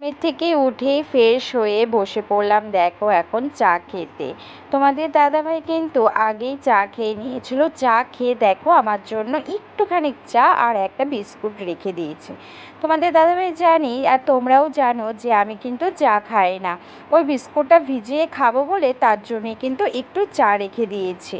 ঘুমের থেকে উঠে ফ্রেশ হয়ে বসে পড়লাম। দেখো এখন চা খেতে। তোমাদের দাদাভাই কিন্তু আগেই চা খেয়ে নিয়েছিল। চা খেয়ে দেখো আমার জন্য একটুখানি চা আর একটা বিস্কুট রেখে দিয়েছে। তোমাদের দাদাভাই জানি আর তোমরাও জানো যে আমি কিন্তু চা খাই না। ওই বিস্কুটটা ভিজিয়ে খাব বলে তার জন্যে কিন্তু একটু চা রেখে দিয়েছে।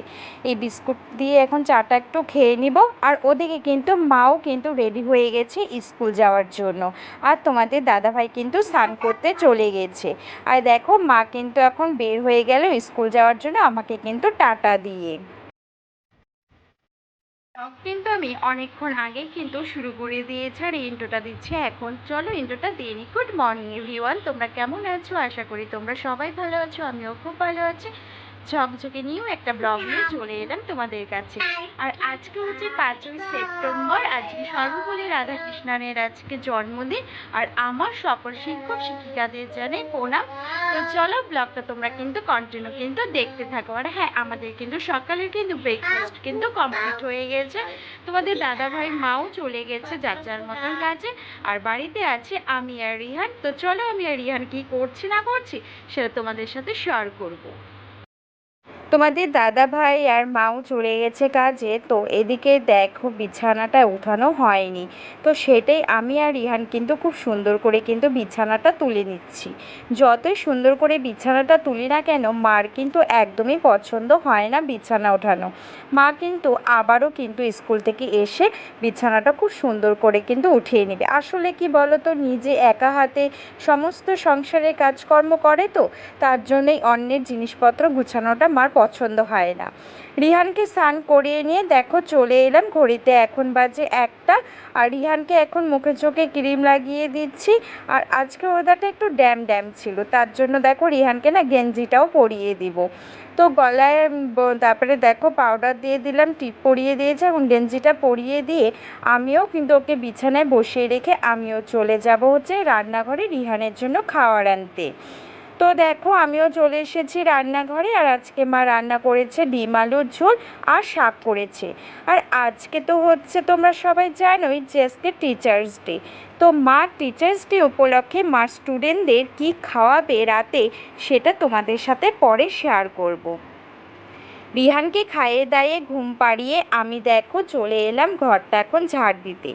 এই বিস্কুট দিয়ে এখন চাটা একটু খেয়ে নিব আর ওদিকে কিন্তু মাও কিন্তু রেডি হয়ে গেছে স্কুল যাওয়ার জন্য। আর তোমাদের দাদাভাই কিন্তু স্নান করতে চলে গেছে। আর দেখো মা কিন্তু এখন বের হয়ে গেল স্কুল যাওয়ার জন্য, আমাকে কিন্তু টাটা দিয়ে। কিন্তু আমি অনেকক্ষণ আগে কিন্তু শুরু করে দিয়েছি আর ইন্ট্রোটা দিচ্ছি এখন। চলো ইন্ট্রোটা দিয়ে গুড মর্নিং, এভরিওয়ান। তোমরা কেমন আছো? আশা করি তোমরা সবাই ভালো আছো, আমিও খুব ভালো আছি। ঝকঝকে নিয়েও একটা ব্লগ নিয়ে চলে এলাম তোমাদের কাছে। আর আজকে হচ্ছে পাঁচই সেপ্টেম্বর, আজকে সর্বপল্লী রাধাকৃষ্ণনের আজকে জন্মদিন। আর আমার সকল শিক্ষক শিক্ষিকাদের জানে প্রণাম। তো চলো ব্লগটা তোমরা কিন্তু কন্টিনিউ কিন্তু দেখতে থাকো। আর হ্যাঁ আমাদের কিন্তু সকালের কিন্তু ব্রেকফাস্ট কিন্তু কমপ্লিট হয়ে গেছে। তোমাদের দাদা ভাই মাও চলে গেছে যার যার মতন কাজে। আর বাড়িতে আছে আমি আর রিহান। তো চলো আমি আর রিহান কি করছি না করছি, সেটা তোমাদের সাথে শেয়ার করব। তোমাদের দাদা ভাই আর মাও চলে গেছে কাজে, তো এদিকে দেখো বিছানাটা উঠানো হয়নি। তো সেটাই আমি আর রিহান কিন্তু খুব সুন্দর করে কিন্তু বিছানাটা তুলে নিচ্ছি। যতই সুন্দর করে বিছানাটা তুলি না কেন, মার কিন্তু একদমই পছন্দ হয় না বিছানা ওঠানো। মা কিন্তু আবারও কিন্তু স্কুল থেকে এসে বিছানাটা খুব সুন্দর করে কিন্তু উঠিয়ে নেবে। আসলে কি বলো তো নিজে একা হাতে সমস্ত সংসারের কাজকর্ম করে তো, তার জন্যই অন্যের জিনিসপত্র গুছানোটা মার পছন্দ হয় না। রিহানকে স্নান করিয়ে নিয়ে দেখো চলে এলাম ঘড়িতে। এখন বাজে একটা আর রিহানকে এখন মুখে চোখে ক্রিম লাগিয়ে দিচ্ছি। আর আজকে ওয়েদারটা একটু ড্যাম ড্যাম ছিল। তার জন্য দেখো রিহানকে না গেঞ্জিটাও পরিয়ে দিব। তো গলায় তারপরে দেখো পাউডার দিয়ে দিলাম, টিপ পরিয়ে দিয়েছে এখন গেঞ্জিটা পরিয়ে দিয়ে আমিও কিন্তু ওকে বিছানায় বসিয়ে রেখে আমিও চলে যাব হচ্ছে রান্নাঘরে রিহানের জন্য খাওয়ার আনতে। তো দেখো, আমিও চলে এসেছি রান্নাঘরে আর আজকে মা রান্না করেছে ডিম আলুর ঝোল আর শাক করেছে। আর আজকে তো হচ্ছে তোমরা সবাই জানোই যে আজকে টিচার্স ডে তো মা টিচার্স ডে উপলক্ষে মা স্টুডেন্টদের কী খাওয়াবে রাতে সেটা তোমাদের সাথে পরে শেয়ার করব। রিহানকে খাইয়ে দাইয়ে ঘুম পাড়িয়ে আমি দেখো চলে এলাম ঘরটা এখন ঝাড় দিতে।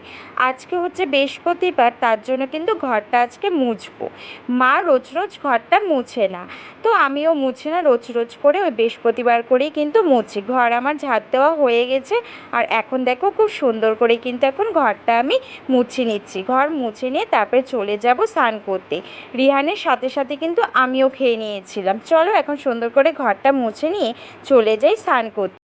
আজকে হচ্ছে বৃহস্পতিবার, তার জন্য কিন্তু ঘরটা আজকে মুছবো। মা রোজ রোজ ঘরটা মুছে না। তো আমিও মুছি না, রোজ রোজ করে ওই বৃহস্পতিবার করেই কিন্তু মুছি। ঘর আমার ঝাড় দেওয়া হয়ে গেছে আর এখন দেখো খুব সুন্দর করে কিন্তু এখন ঘরটা আমি মুছে নিচ্ছি। ঘর মুছে নিয়ে তারপরে চলে যাব স্নান করতে। রিহানের সাথে সাথে কিন্তু আমিও খেয়ে নিয়েছিলাম। চলো এখন সুন্দর করে ঘরটা মুছে নিয়ে চলে যাই স্নান করতে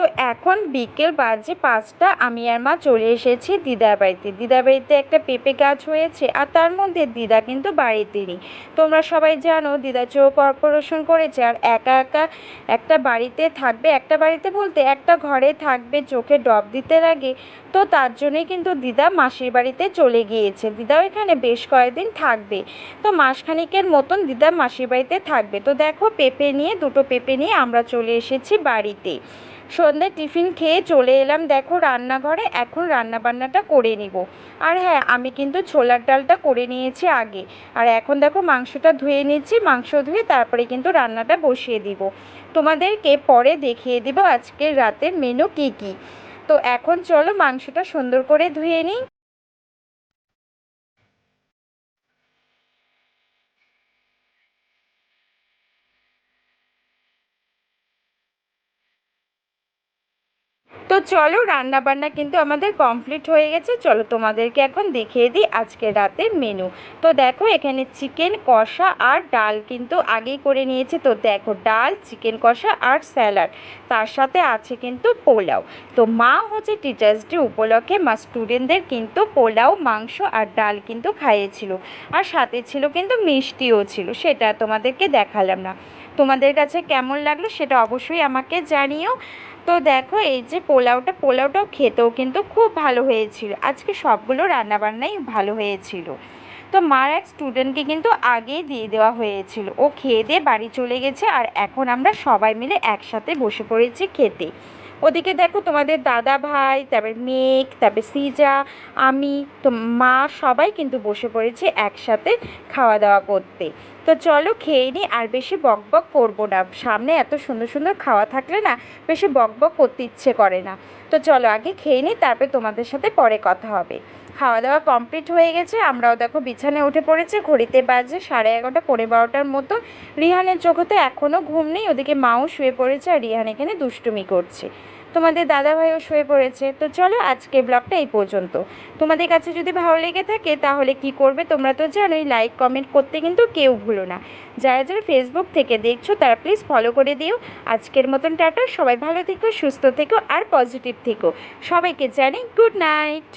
তো এখন বিকেল বাজে পাঁচটা, আমি আর মা চলে এসেছি দিদার বাড়িতে। দিদার বাড়িতে একটা পেঁপে গাছ হয়েছে আর তার মধ্যে দিদা কিন্তু বাড়িতে নেই। তোমরা সবাই জানো দিদা চোখ অপারেশন করেছে আর একা একা একটা বাড়িতে থাকবে, একটা বাড়িতে বলতে একটা ঘরে থাকবে, চোখে ডব দিতে লাগে। তো তার জন্যই কিন্তু দিদা মাসির বাড়িতে চলে গিয়েছে। দিদাও এখানে বেশ কয়েকদিন থাকবে। তো মাসখানিকের মতন দিদা মাসির বাড়িতে থাকবে। তো দেখো পেঁপে নিয়ে, দুটো পেঁপে নিয়ে আমরা চলে এসেছি বাড়িতে। সন্ধ্যায় টিফিন খেয়ে চলে এলাম। দেখো রান্নাঘরে, এখন রান্না বান্নাটা করে নিব। আর হ্যাঁ আমি কিন্তু ছোলার ডালটা করে নিয়েছি আগে। আর এখন দেখো মাংসটা ধুয়ে নিচ্ছি মাংস ধুয়ে তারপরে কিন্তু রান্নাটা বসিয়ে দিব। তোমাদেরকে পরে দেখিয়ে দিব আজকের রাতের মেনু কী কী। তো এখন চলো মাংসটা সুন্দর করে ধুয়ে নিই তো চলো রান্না বান্না কিন্তু আমাদের কমপ্লিট হয়ে গেছে। চলো তোমাদেরকে এখন দেখিয়ে দিই আজকে রাতের মেনু তো দেখো, এখানে চিকেন কষা আর ডাল কিন্তু আগেই করে নিয়েছে। তো দেখো, ডাল চিকেন কষা আর স্যালাড তার সাথে আছে কিন্তু পোলাও। তো মা হচ্ছে টিচার্স ডে উপলক্ষে মা স্টুডেন্টদের কিন্তু পোলাও, মাংস আর ডাল কিন্তু খাইয়েছিল। আর সাথে ছিল কিন্তু মিষ্টিও ছিল, সেটা তোমাদেরকে দেখালাম না। তোমাদের কাছে কেমন লাগল সেটা অবশ্যই আমাকে জানিও। তো দেখো, এই যে পোলাওটা, পোলাওটাও খেতেও কিন্তু খুব ভালো হয়েছিল। আজকে সবগুলো রান্নাবান্নাই ভালো হয়েছিল। তো মার এক স্টুডেন্টকে কিন্তু আগেই দিয়ে দেওয়া হয়েছিল। ও খেয়ে দিয়ে বাড়ি চলে গেছে আর এখন আমরা সবাই মিলে একসাথে বসে পড়েছি খেতে। ওদিকে দেখো তোমাদের দাদা ভাই, তারপরে মেঘ, তারপরে সিজা, আমি, তো মা সবাই কিন্তু বসে পড়েছে একসাথে খাওয়া দাওয়া করতে। তো চলো খেয়ে নিই আর বেশি বক বক করব না। সামনে এত সুন্দর সুন্দর খাওয়া থাকলে না, বেশি বক বক করতে ইচ্ছে করে না। তো চলো আগে খেয়ে নিই তারপরে তোমাদের সাথে পরে কথা হবে। খাওয়া দাওয়া কমপ্লিট হয়ে গেছে। আমরাও দেখো বিছানায় উঠে পড়েছি, ঘড়িতে বাজে সাড়ে এগারোটা পনেরো বারোটার মতো। রিহানের চোখে তো এখনও ঘুম নেই, ওদিকে মাও শুয়ে পড়েছে আর রিহান এখানে দুষ্টুমি করছে। তোমাদের দাদাভাইও শুয়ে পড়েছে। তো চলো আজকে ব্লগটা এই পর্যন্ত। তোমাদের কাছে যদি ভালো লেগে থাকে তাহলে কি করবে তোমরা তো জানোই লাইক কমেন্ট করতে কিন্তু কেউ ভুলো না। যারা যারা ফেসবুক থেকে দেখছ তারা প্লিজ ফলো করে দিও। আজকের মতন টাটা, সবাই ভালো থেকো, সুস্থ থেকো আর পজিটিভ থেকো। সবাইকে জানি গুড নাইট